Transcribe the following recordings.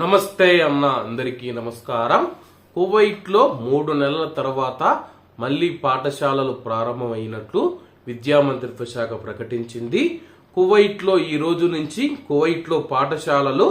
నమస్తే అన్న అందరికీ నమస్కారం. కువైట్లో మూడు నెలల తర్వాత మళ్ళీ పాఠశాలలు ప్రారంభమైనట్లు విద్యా మంత్రిత్వ శాఖ ప్రకటించింది. కువైట్లో ఈ రోజు నుంచి కువైట్లో పాఠశాలలు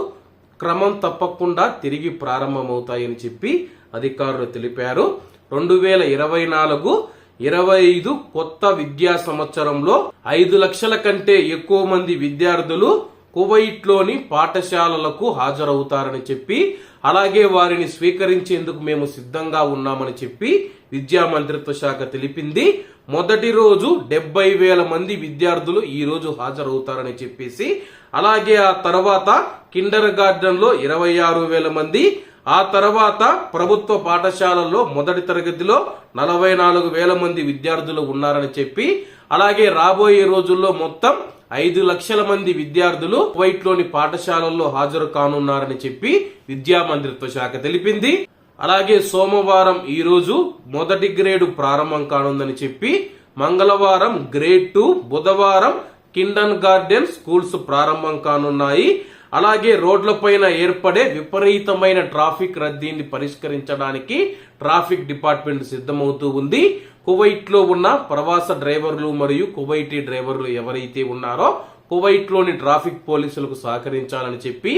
క్రమం తప్పకుండా తిరిగి ప్రారంభమవుతాయని చెప్పి అధికారులు తెలిపారు. రెండు వేల ఇరవై నాలుగు ఇరవై ఐదు కొత్త విద్యా సంవత్సరంలో ఐదు లక్షల కంటే ఎక్కువ మంది విద్యార్థులు కువైట్లోని పాఠశాలలకు హాజరవుతారని చెప్పి అలాగే వారిని స్వీకరించేందుకు మేము సిద్ధంగా ఉన్నామని చెప్పి విద్యా మంత్రిత్వ శాఖ తెలిపింది. మొదటి రోజు డెబ్బై వేల మంది విద్యార్థులు ఈ రోజు హాజరవుతారని చెప్పేసి అలాగే ఆ తర్వాత కిండర్ గార్డెన్లో ఇరవై ఆరు వేల మంది ఆ తర్వాత ప్రభుత్వ పాఠశాలల్లో మొదటి తరగతిలో నలభై నాలుగు వేల మంది విద్యార్థులు ఉన్నారని చెప్పి అలాగే రాబోయే రోజుల్లో మొత్తం ఐదు లక్షల మంది విద్యార్థులు కువైట్లోని పాఠశాలల్లో హాజరు కానున్నారని చెప్పి విద్యా మంత్రిత్వ శాఖ తెలిపింది. అలాగే సోమవారం ఈ రోజు మొదటి గ్రేడు ప్రారంభం కానుందని చెప్పి మంగళవారం గ్రేడ్ టూ బుధవారం కిండన్ గార్డెన్ స్కూల్స్ ప్రారంభం కానున్నాయి. అలాగే రోడ్లపైన ఏర్పడే విపరీతమైన ట్రాఫిక్ రద్దీని పరిష్కరించడానికి ట్రాఫిక్ డిపార్ట్మెంట్ సిద్ధమవుతూ ఉంది. కువైట్లో ఉన్న ప్రవాస డ్రైవర్లు మరియు కువైటీ డ్రైవర్లు ఎవరైతే ఉన్నారో కువైట్లోని ట్రాఫిక్ పోలీసులకు సహకరించాలని చెప్పి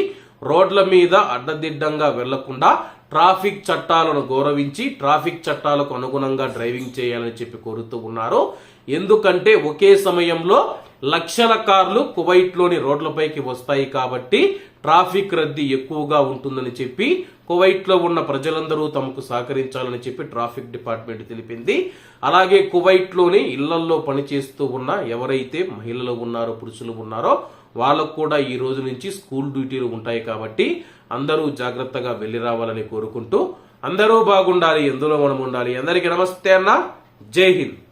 రోడ్ల మీద అడ్డదిడ్డంగా వెళ్ళకుండా ట్రాఫిక్ చట్టాలను గౌరవించి ట్రాఫిక్ చట్టాలకు అనుగుణంగా డ్రైవింగ్ చేయాలని చెప్పి కోరుతూ ఉన్నారు. ఎందుకంటే ఒకే సమయంలో లక్షల కార్లు కువైట్లోని రోడ్లపైకి వస్తాయి కాబట్టి ట్రాఫిక్ రద్దీ ఎక్కువగా ఉంటుందని చెప్పి కువైట్లో ఉన్న ప్రజలందరూ తమకు సహకరించాలని చెప్పి ట్రాఫిక్ డిపార్ట్మెంట్ తెలిపింది. అలాగే కువైట్లోని ఇళ్ళల్లో పనిచేస్తూ ఉన్న ఎవరైతే మహిళలు ఉన్నారో పురుషులు ఉన్నారో వాళ్ళకు కూడా ఈ రోజు నుంచి స్కూల్ డ్యూటీలు ఉంటాయి కాబట్టి అందరూ జాగ్రత్తగా వెళ్ళి రావాలని కోరుకుంటూ అందరూ బాగుండాలి ఎందులో మనం ఉండాలి. అందరికీ నమస్తే అన్న. జై హింద్.